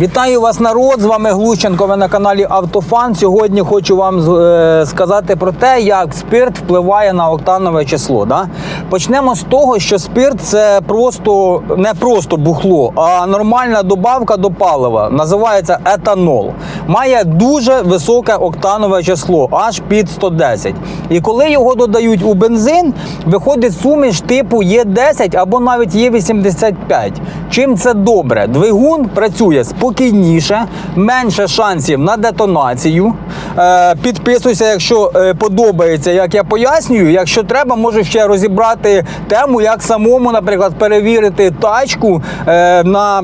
Вітаю вас, народ! З вами Глущенко. Ви на каналі Автофан. Сьогодні хочу вам е, сказати про те, як спирт впливає на октанове число. Да? Почнемо з того, що спирт це просто не просто бухло, а нормальна добавка до палива. Називається етанол. Має дуже високе октанове число, аж під 110. І коли його додають у бензин, виходить суміш типу Є10 або навіть Є85. Чим це добре? Двигун працює спокійніше, менше шансів на детонацію. Е, підписуйся, якщо е, подобається, як я пояснюю. Якщо треба, можу ще розібрати тему, як самому, наприклад, перевірити тачку е, на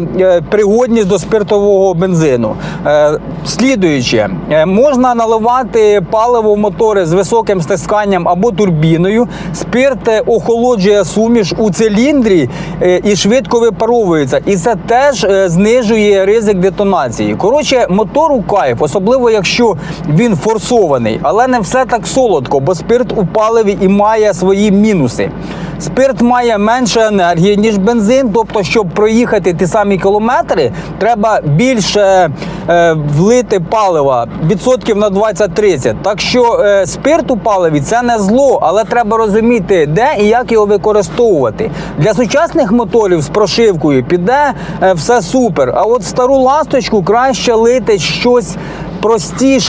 пригодність до спиртового бензину. Слідуюче, можна наливати паливо в мотори з високим стисканням або турбіною. Спирт охолоджує суміш у циліндрі і швидко випаровується. І це теж знижує ризик детонації. Коротше, мотор у кайф, особливо якщо він форсований, але не все так солодко, бо спирт у паливі і має свої мінуси. Спирт має менше енергії, ніж бензин. Тобто, щоб проїхати ті самі кілометри, треба більше е, влити палива відсотків на 20-30. Так що е, спирт у паливі це не зло, але треба розуміти, де і як його використовувати. Для сучасних моторів з прошивкою піде е, все супер. А от стару ласточку краще лити щось простіше.